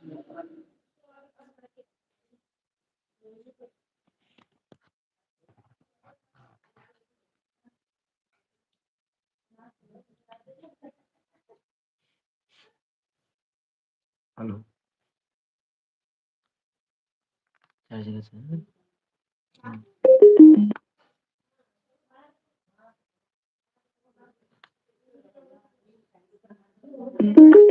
Hello charging Thank you.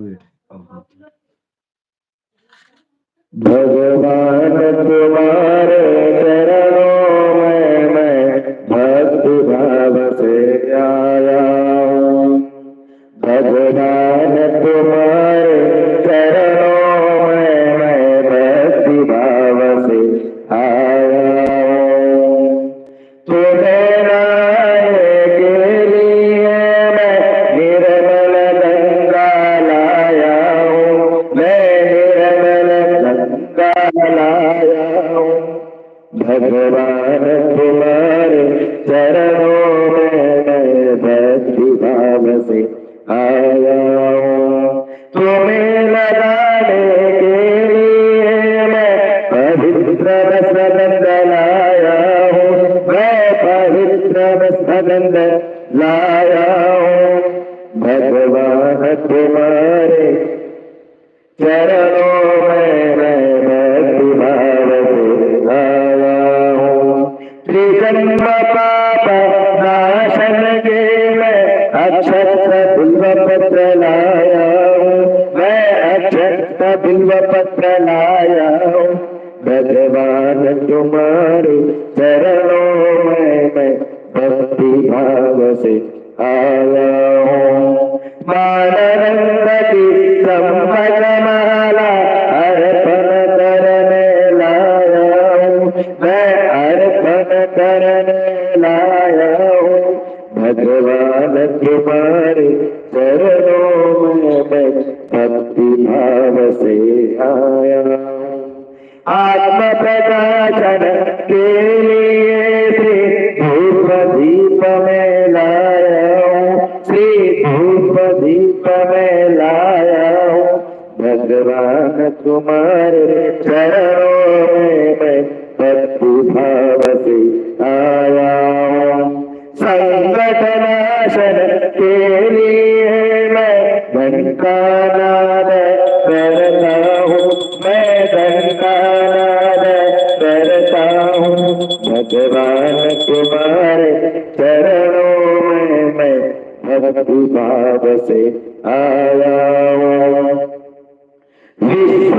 included आया हो। भगवान तुम्हारे चर दीप में लाया भगवान तुम्हारे चरण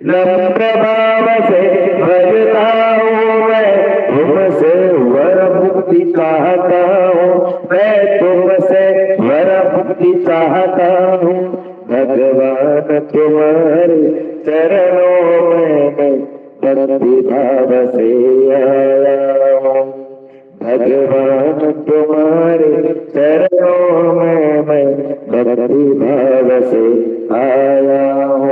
नम प्रभाव से भजता हूँ मैं तुमसे वर मुक्ति चाहता हूँ मैं तुमसे वर मुक्ति चाहता हूँ भगवान तुम्हारे चरणों में मैं भाव से आया हूँ भगवान तुम्हारे चरणों में मैं भाव से आया हूँ।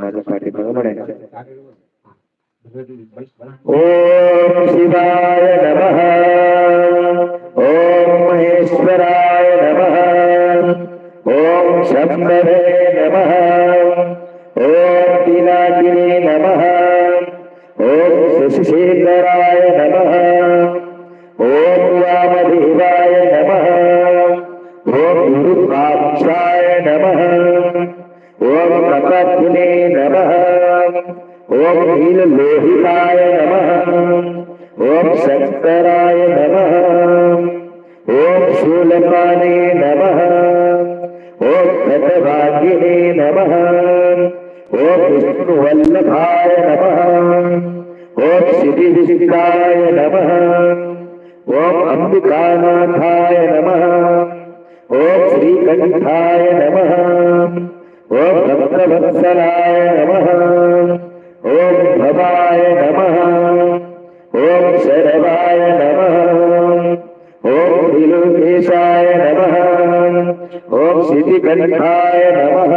माझा पाठीमागा म्हणायचा ओम शिवाय नमः। ओम महेश्वराय नमः। ओम शंभवे नमः। ओम पिनाकिनी नमः। ओम शशिशेखराय नमः। ओम वामदेवाय नमः। ओम गुरुपाक्षाय नमः। ओम प्रकटने अखिल लोहिताय नमः। ओम शंकराय नमः। ओम शूलपाने नमः। ओम घटभागिने नमः। ओम विष्णुवल्लभाय नमः। ओम सिद्धिविशिष्टाय नमः। ओम अंबिकानाथाय नमः। ओम श्रीकंठाय नमः। ओम भक्तवत्सलाय श्रीवल्लभाय नमः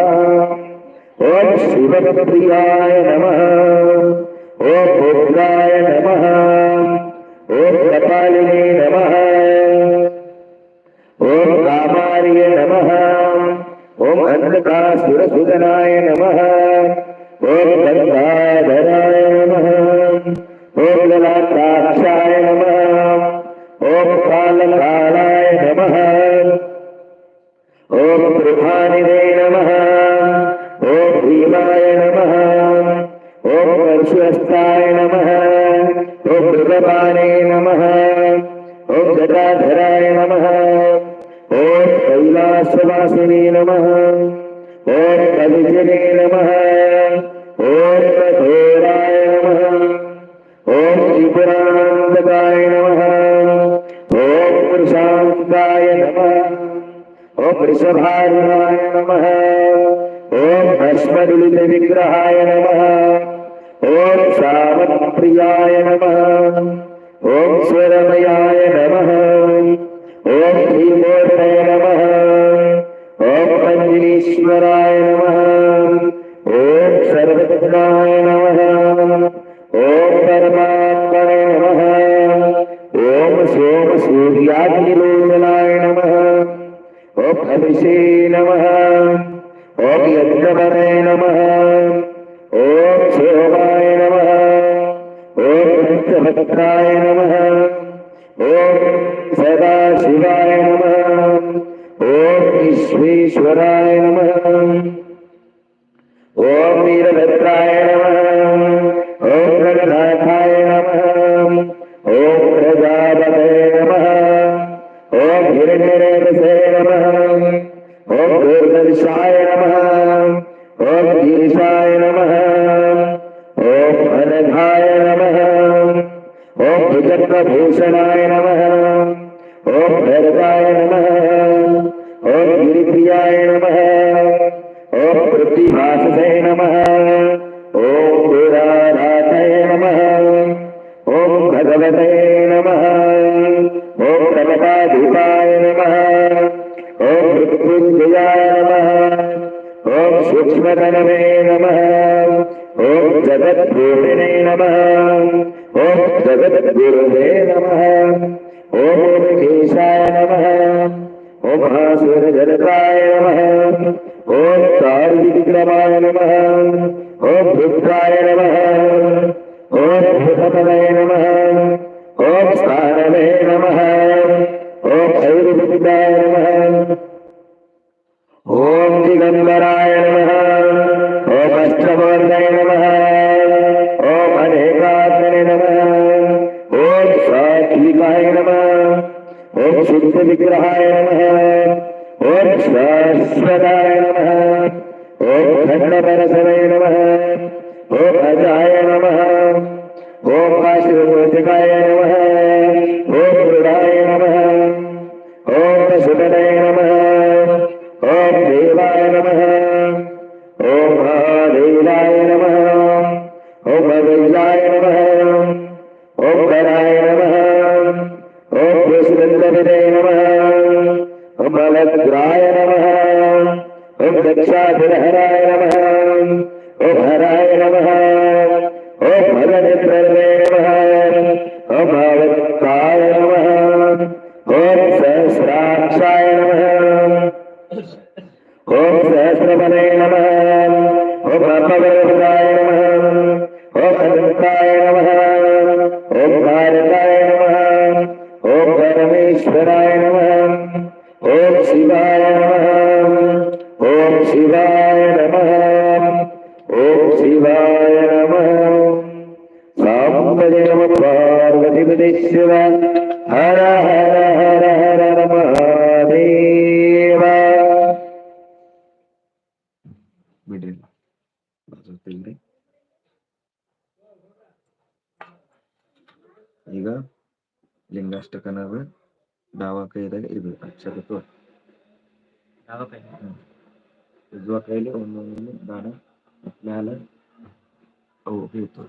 ॐ शिवप्रियाय नमः ॐ भोक्ताय नमः ॐ कपालिने नमः ॐ कामार्य नमः ॐ अन्धकासुरसुदनाय नमः ॐ el, ಲಿಂಗಾಷ್ಟಕನಾಗ ಡಾವ ಕೈದಾಗ ಇದು ಅಕ್ಷರ ತೋರಿ ಉಜ್ವ ಕೈಲಿ ಒಂದೊಂದು ದಾನ ಮ್ಯಾಲ ಅವು ಬೀಳ್ತಾವ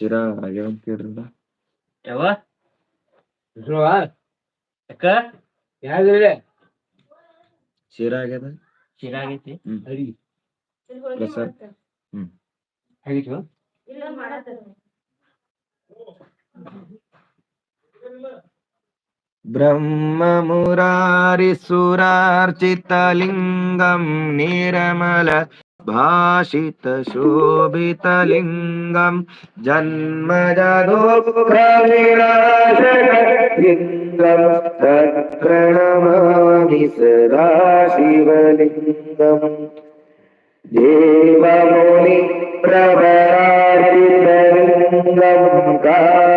ಶಿರಾ ಆಗ್ಯಾವ ಅಂತ ಕೇಳ್ರಲ್ಲ ಯಾವ ಯಾಕ ಯಾವ್ದ್ರಿ ಶಿರಾ ಆಗ್ಯದ ಶಿರಾ ಆಗೈತಿ ಹ್ಮ್ ಅಡಿಗೆ ಪ್ಲಸ್ ಹ್ಮ್ ಆಗಿತ್ತು ब्रह्ममुरार्चितलिङ्गं निर्मल भाषितशोभितलिङ्गं जन्मजदोग्रविनाशकलिङ्गं तत्प्रणमामि सदा शिवलिङ्गम् देवमुनि प्रवराजितलिङ्गं कामदहन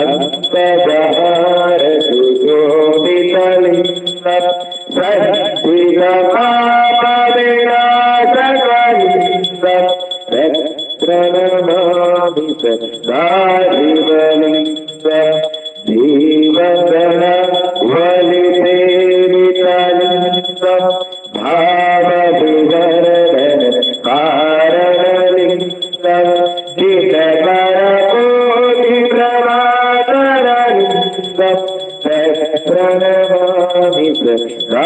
അത്തദാരസുഗോപിതളിപ്പ जितकरकोटिप्रभाकरलिङ्गं प्रणमामि सदा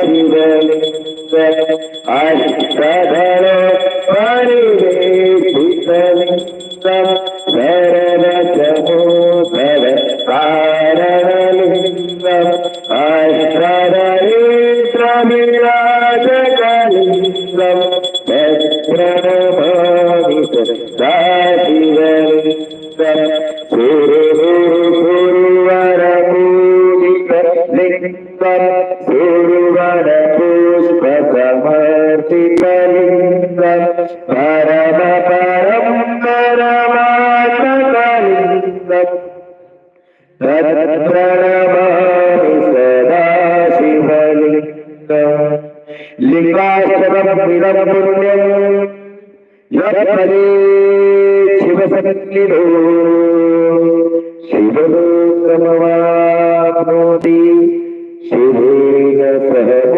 शिवलिङ्गम् अष्टदल சிறுவன புஷ்ப சமர்த்திகலிங்கம் பரம பரம் பரமாத்மகலிங்கம் தத்ரணமாமி சதா சிவலிங்கம் லிங்காசரமிடம் புண்ணியம் யப்பதே சிவசக்திரோ शिवेन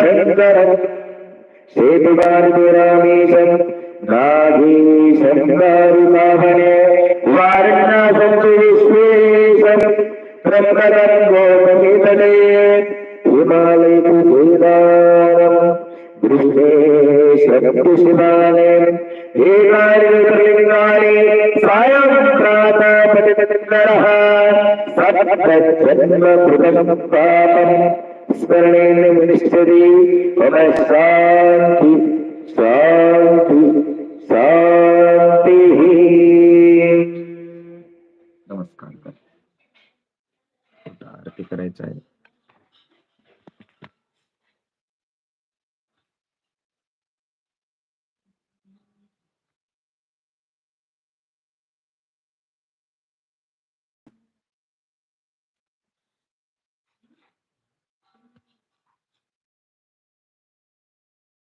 சங்கரம் சேதுபாரதி ராமேசம் நாகீசம் பாரு பாவனே வாரணாசம் விஸ்வேசம் பிரம்மரம் கோபமிதலே ஹிமாலயத்து தேதாரம் கிருஷ்ணேஸ்வரம் கிருஷ்ணாலே தேவாரிகளினாலே சாயம் பிராதாபதிந்தரஹ spelling ministry of